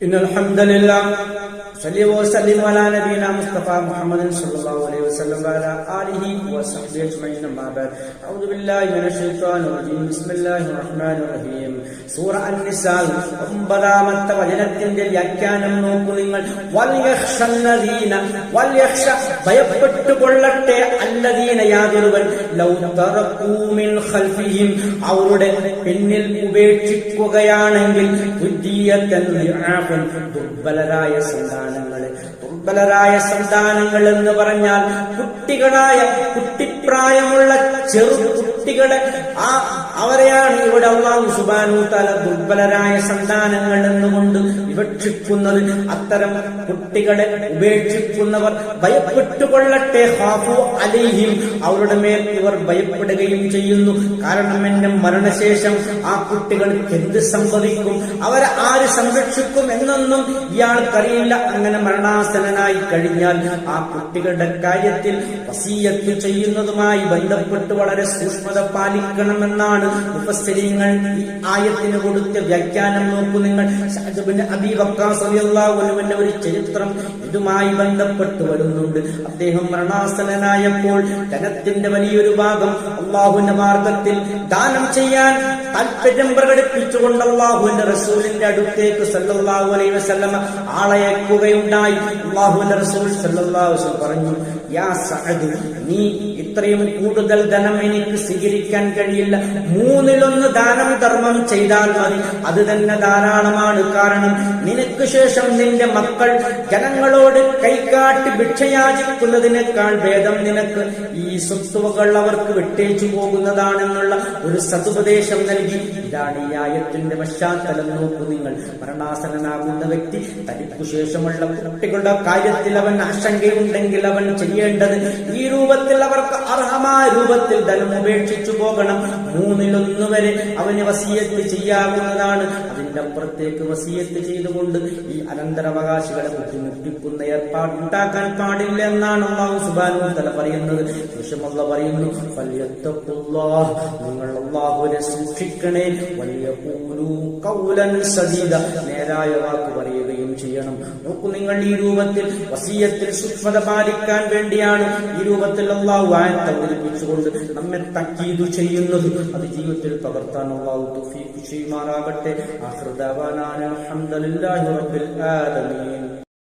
إن الحمد لله صلى وسلم على نبينا مصطفى محمد صلى الله عليه وسلم وعلى آله وصحبه أجمعين أما بعد أعوذ بالله من الشيطان الرجيم بسم الله الرحمن الرحيم സൂറ അന്നിസാൽ ഒമ്പതാമത്തെ വചനത്തിന്റെ വ്യാഖ്യാനം നോക്കൂ നിങ്ങൾ വൽയഹ്ഷന്നദീന വൽയഹ്ഷ ഭയപ്പെട്ടുകൊള്ളട്ടെ അല്ലദീന യാതൊരുവൻ ലൗ തറക്കൂ മിൻ ഖൽഫിഹിം അവരുടെ പിന്നിൽ ഉപേക്ഷിക്കുകയാണെങ്കിൽ ബുദ്ധിയത്തൻ ലിആഫൻ ദുർബലരായ സന്താനങ്ങൾ ദുർബലരായ സന്താനങ്ങൾ എന്ന് പറഞ്ഞാൽ കുട്ടികളായ കുട്ടിപ്രായമുള്ള ചെറു കുട്ടികളെ ആ അവരെയാണ് ഇവിടെ അള്ളാഹു സുബാനു തല ദുർബലരായ സന്താനങ്ങൾ എന്നുകൊണ്ട് വിവക്ഷിക്കുന്നത്. അത്തരം കുട്ടികളെ ഉപേക്ഷിക്കുന്നവർ ഭയപ്പെട്ടുകൊള്ളട്ടെ ഹാഫു അലിഹിം. അവരുടെ മേൽ ഇവർ ഭയപ്പെടുകയും ചെയ്യുന്നു. കാരണം എന്റെ മരണശേഷം ആ കുട്ടികൾക്ക് എന്ത് സംഭവിക്കും? അവരെ ആര് സംരക്ഷിക്കും എന്നൊന്നും ഇയാൾക്കറിയില്ല. അങ്ങനെ മരണാസനായി കഴിഞ്ഞാൽ ആ കുട്ടികളുടെ കാര്യത്തിൽ വസീയത്ത് ചെയ്യുന്നതുമായി ബന്ധപ്പെട്ട് വളരെ സൂക്ഷ്മത പാലിക്കണമെന്നാണ് മുഫസ്സിരീങ്ങൾ ഈ ആയത്തിന് കൊടുത്ത വ്യാഖ്യാനം നോക്കൂ നിങ്ങൾ. ഒരു ചരിത്രം ഇതുമായി ബന്ധപ്പെട്ട് വരുന്നുണ്ട്. അദ്ദേഹം മരണാസനായപ്പോൾ ധനത്തിന്റെ വലിയൊരു ഭാഗം അള്ളാഹുവിന്റെ മാർഗത്തിൽ ദാനം ചെയ്യാൻ താല്പര്യം പ്രകടിപ്പിച്ചുകൊണ്ട് അള്ളാഹുവിന്റെ റസൂലിന്റെ അടുത്തേക്ക് സല്ലല്ലാഹു അലൈഹി വസ്ലമ ആളയക്കുകയുണ്ടായി അള്ളാഹുവിന്റെ റസൂൽ വസല്ലം പറഞ്ഞു യാ സഅദ് നീ ഇത്രയും കൂടുതൽ ധനം എനിക്ക് സ്വീകരിക്കാൻ കഴിയില്ല. മൂന്നിലൊന്ന് ദാനം ധർമ്മം ചെയ്താൽ മതി. അത് തന്നെ ധാരാളമാണ്. കാരണം നിനക്ക് ശേഷം നിന്റെ മക്കൾ ജനങ്ങളോട് കൈകാട്ടി ഭിക്ഷയാചിക്കുന്നതിനേക്കാൾ ഭേദം നിനക്ക് ഈ സ്വത്തുവകൾ അവർക്ക് വിട്ടേച്ചു പോകുന്നതാണെന്നുള്ള ഒരു സതുപദേശം നൽകി. ഇതാണ് ഈ ആയത്തിന്റെ പശ്ചാത്തലം. നോക്കൂ നിങ്ങൾ. മരണാസനാകുന്ന വ്യക്തി തനിക്കു ശേഷമുള്ള കുട്ടികളുടെ കാര്യത്തിൽ അവൻ ആശങ്കയുണ്ടെങ്കിൽ അവൻ ചെയ്യേണ്ടത് ഈ രൂപത്തിൽ അവർക്ക് അർഹമായ രൂപത്തിൽ ധനം ഉപേക്ഷിച്ചു പോകണം. മൂന്നിലൊന്നു വരെ അവന് വസീയത്ത് ചെയ്യാവുന്നതാണ്. അതിന്റെ അപ്പുറത്തേക്ക് വസീയത്ത് ചെയ്തുകൊണ്ട് ഈ അനന്തരാവകാശികളെ ബുദ്ധിമുട്ടിക്കുന്ന ഏർപ്പാടുണ്ടാക്കാൻ പാടില്ല എന്നാണ് അള്ളാഹു സുബാനു തല പറയുന്നത്. വിഷമല്ല പറയുന്നു. നിങ്ങൾ അള്ളാഹുവിനെ സൂക്ഷിക്കണേ. വലിയ കൗലൻ സദീദ. നേരായ വാക്ക് പറയുകയും ചെയ്യണം. നോക്കൂ നിങ്ങൾ ഈ രൂപത്തിൽ വസീയത്തിൽ സൂക്ഷ്മത പാലിക്കാൻ വേണ്ടിയാണ് ഈ രൂപത്തിൽ അള്ളാഹു ആയത്തെ അവതരിപ്പിച്ചുകൊണ്ട് നമ്മെ തക്കീതു ചെയ്യുന്നത്. അത് ജീവിതത്തിൽ പകർത്താൻ അള്ളാഹു തൗഫീഖ് ചെയ്യുമാറാകട്ടെ. ആഖിർ ദഅവാനാന അൽഹംദുലില്ലാഹി റബ്ബിൽ ആലമീൻ.